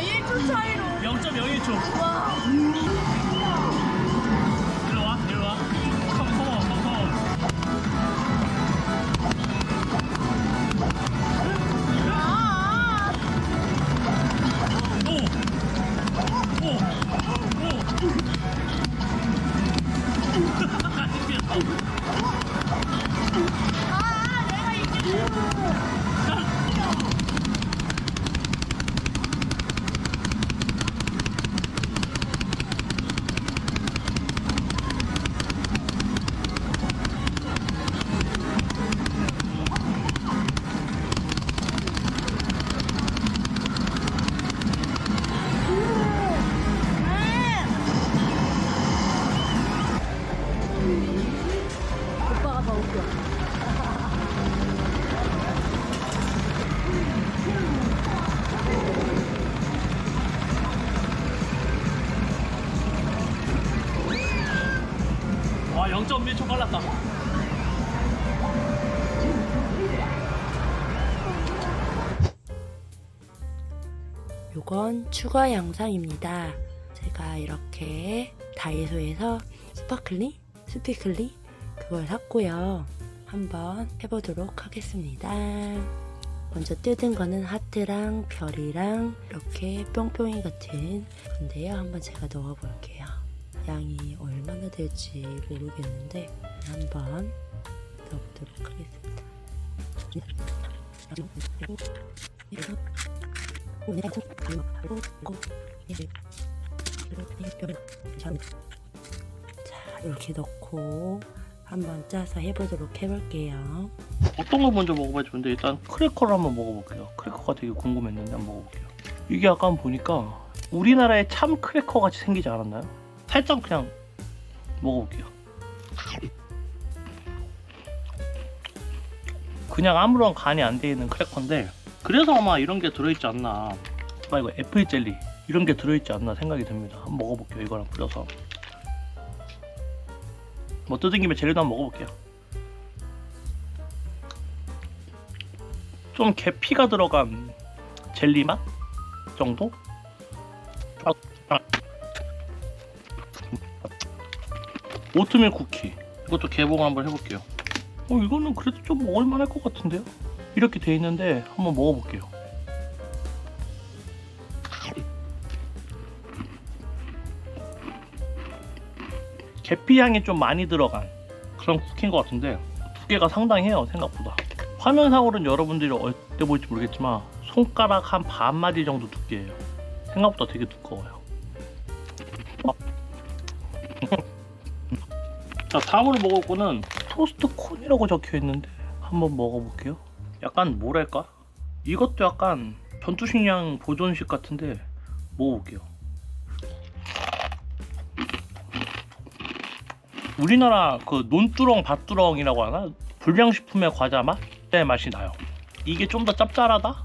1초 차이로. 0.01초. 와. 와, 0.1초 빨랐다. 요건 추가 영상입니다. 제가 이렇게 다이소에서 스파클링, 스피클링 그걸 샀고요. 한번 해보도록 하겠습니다. 먼저 뜯은 거는 하트랑 별이랑 이렇게 뿅뿅이 같은 건데요. 한번 제가 넣어볼게요. 양이 얼마나 될지 모르겠는데 한번 넣어보도록 하겠습니다. 자 이렇게 넣고 한번 짜서 해보도록 해볼게요. 어떤 거 먼저 먹어봐야 좋은데 일단 크래커를 한번 먹어볼게요. 크래커가 되게 궁금했는데 한번 먹어볼게요. 이게 약간 보니까 우리나라의 참 크래커 같이 생기지 않았나요? 살짝 그냥 먹어볼게요. 그냥 아무런 간이 안 돼 있는 크래커인데 그래서 아마 이런 게 들어있지 않나. 아 이거 애플 젤리 이런 게 들어있지 않나 생각이 듭니다. 한번 먹어볼게요. 이거랑 뿌려서. 뭐 뜯은 김에 젤리도 한번 먹어볼게요. 좀 계피가 들어간 젤리 맛 정도? 아, 아. 오트밀 쿠키 이것도 개봉 한번 해볼게요. 어 이거는 그래도 좀 먹을만 할 것 같은데요? 이렇게 돼 있는데 한번 먹어볼게요. 계피 향이 좀 많이 들어간 그런 쿠키인 것 같은데 두께가 상당해요 생각보다. 화면상으로는 여러분들이 어때 보일지 모르겠지만 손가락 한 반마디 정도 두께예요. 생각보다 되게 두꺼워요. 자 다음으로 먹을 거는 토스트 콘이라고 적혀 있는데 한번 먹어볼게요. 약간 뭐랄까? 이것도 약간 전투식량 보존식 같은데 먹어볼게요. 우리나라 그 논두렁 밭두렁이라고 하나? 불량식품의 과자 맛? 의 맛이 나요. 이게 좀 더 짭짤하다?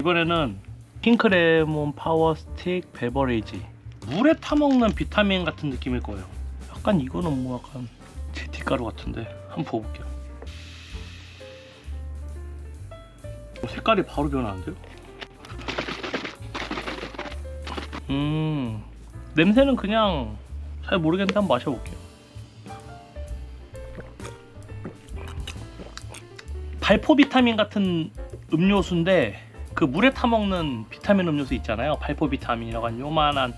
이번에는 핑크레몬 파워 스틱 베버리지 물에 타먹는 비타민 같은 느낌일 거예요. 약간 이거는 뭐 약간 제티가루 같은데 한번 부어볼게요. 어, 색깔이 바로 변하는데요? 음 냄새는 그냥 잘 모르겠는데 한번 마셔볼게요. 발포 비타민 같은 음료수인데 그 물에 타먹는 비타민 음료수 있잖아요. 발포 비타민이라고 한 요만한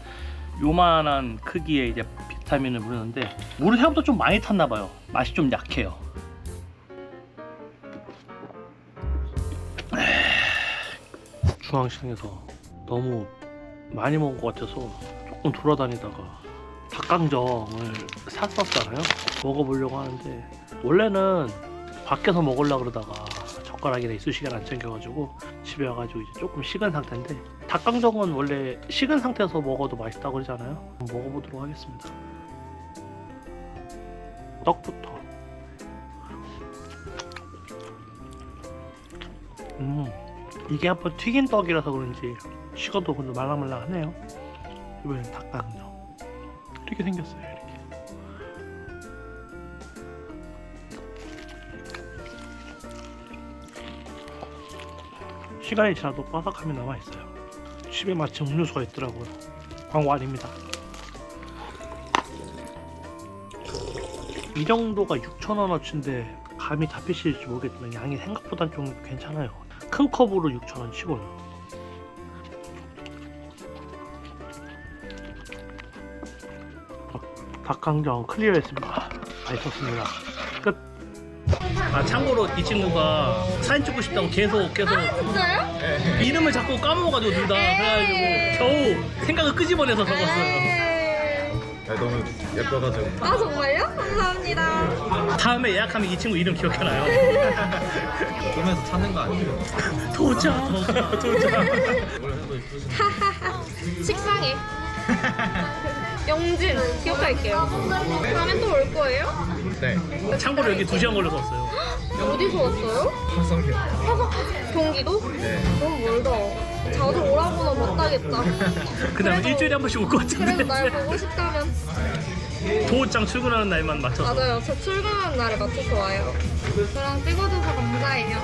요만한 크기의 이제 비타민을 부르는데 물을 생각보다 좀 많이 탔나 봐요. 맛이 좀 약해요. 중앙시장에서 너무 많이 먹은 것 같아서 조금 돌아다니다가 닭강정을 샀었잖아요. 먹어보려고 하는데 원래는 밖에서 먹으려고 그러다가 젓가락이나 이쑤시개를 안 챙겨가지고 집에 와가지고 이제 조금 식은 상태인데 닭강정은 원래 식은 상태에서 먹어도 맛있다고 그러잖아요. 먹어보도록 하겠습니다. 떡부터. 음, 이게 한번 튀긴 떡이라서 그런지 식어도 근데 말랑말랑하네요. 이번엔 닭강정. 이렇게 생겼어요. 이렇게. 시간이 지나도 바삭함이 남아있어요 집에 마침 음료수가 있더라고요. 광고 아닙니다. 이 정도가 6,000원어치인데 감이 잡히실지 모르겠지만 양이 생각보단 좀 괜찮아요. 큰 컵으로 6,000원 치고는 닭- 닭강정 클리어했습니다. 맛있었습니다. 끝 아 참고로 이 친구가 사진 찍고 싶다고 계속 계속 진짜요? 이름을 자꾸 까먹어가지고 둘다 그래가지고 겨우 생각을 끄집어내서 적었어요 에이. 야, 너무 예뻐가지고. 아 정말요? 감사합니다. 다음에 예약하면 이 친구 이름 기억해놔요 꿈에서 찾는 거 아니에요? 도착 도착 식상해. 영진 기억할게요. 다음에 또올 거예요? 네. 참고로 여기 2시간 걸려서 왔어요 어디서 왔어요? 화성이요. 화성 경기도? 네. 너무 멀다. 자주 오라고는 못 하겠다. 그 그래도- 일주일에 한 번씩 올것 같은데 그래도 날 보고 싶다면 도장 출근하는 날만 맞춰서 맞아요. 저 출근하는 날에 맞춰서 와요. 저랑 찍어줘서 감사해요.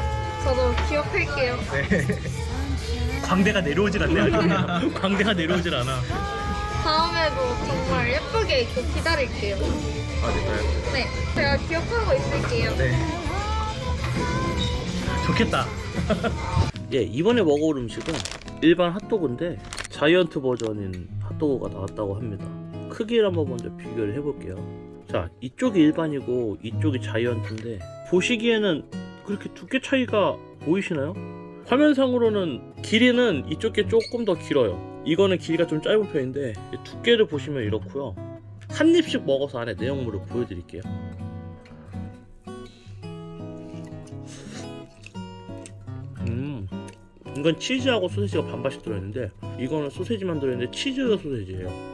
저도 기억할게요. 광대가 내려오질 않네 아주 광대가 내려오질 않아 다음에도 정말 예쁘게 입고 기다릴게요. 아, 진짜요? 네, 제가 기억하고 있을게요. 네. 좋겠다 예 이번에 먹어볼 음식은 일반 핫도그인데 자이언트 버전인 핫도그가 나왔다고 합니다 크기를 한번 먼저 비교를 해볼게요 자 이쪽이 일반이고 이쪽이 자이언트인데 보시기에는 그렇게 두께 차이가 보이시나요? 화면상으로는 길이는 이쪽 게 조금 더 길어요. 이거는 길이가 좀 짧은 편인데 두께를 보시면 이렇고요. 한 입씩 먹어서 안에 내용물을 보여드릴게요. 음 이건 치즈하고 소세지가 반반씩 들어있는데 이거는 소세지만 들어있는데 치즈 소세지예요.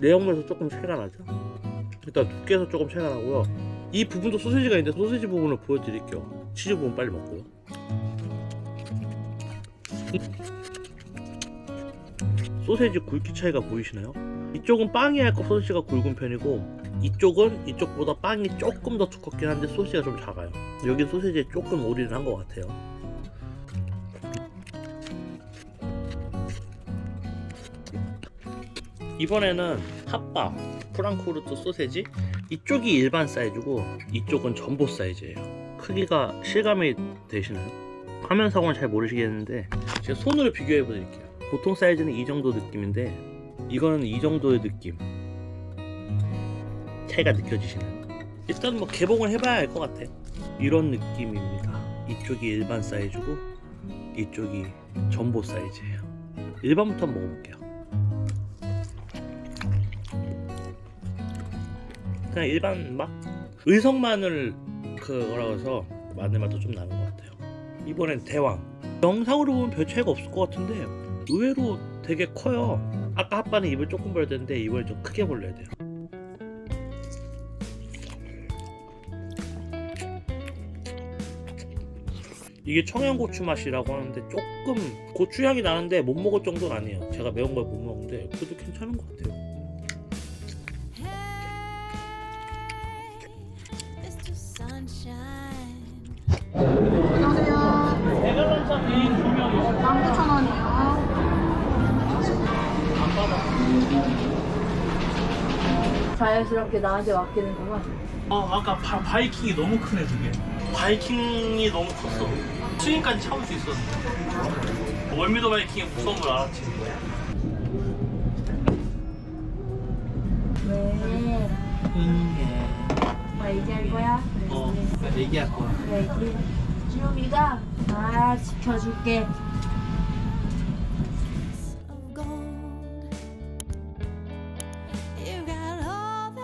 내용물에서 조금 차이가 나죠? 일단 두께에서 조금 차이가 나고요 이 부분도 소세지가 있는데 소세지 부분을 보여드릴게요 치즈 부분 빨리 먹고요 소세지 굵기 차이가 보이시나요? 이쪽은 빵이 할거 소세지가 굵은 편이고 이쪽은 이쪽보다 빵이 조금 더 두껍긴 한데 소시지가 좀 작아요. 여기 소시지에 조금 올인을 한 것 같아요. 이번에는 핫바 프랑크푸르트 소세지 이쪽이 일반 사이즈고 이쪽은 전보 사이즈예요. 크기가 실감이 되시나요? 화면상으로는 잘 모르시겠는데 제가 손으로 비교해 보드릴게요. 보통 사이즈는 이 정도 느낌인데 이거는 이 정도의 느낌. 차이가 느껴지시나요? 일단 뭐 개봉을 해봐야 알 것 같아요. 이런 느낌입니다. 이쪽이 일반 사이즈고 이쪽이 전보 사이즈예요. 일반부터 한번 먹어볼게요. 그냥 일반 맛? 의성 마늘 그거라고 해서 마늘 맛도 좀 나는 것 같아요. 이번엔 대왕. 영상으로 보면 별 차이가 없을 것 같은데 의외로 되게 커요. 아까 핫바는 입을 조금 벌려야 되는데 이번엔 좀 크게 벌려야 돼요. 이게 청양고추 맛이라고 하는데 조금 고추 향이 나는데 못 먹을 정도는 아니에요. 제가 매운 걸 못 먹는데 그래도 괜찮은 것 같아요. 자연스럽게 나한테 맡기는구만. 어 아까 바, 바이킹이 너무 크네 그게. 바이킹이 너무 컸어. 스윙까지 참을 수 있었는데. 월미도 바이킹의 무서움을 알았지. 왜? 음, 뭐 얘기할 거야? 어, 얘기할 거야. 왜 얘기? 주영이가 다 지켜줄게.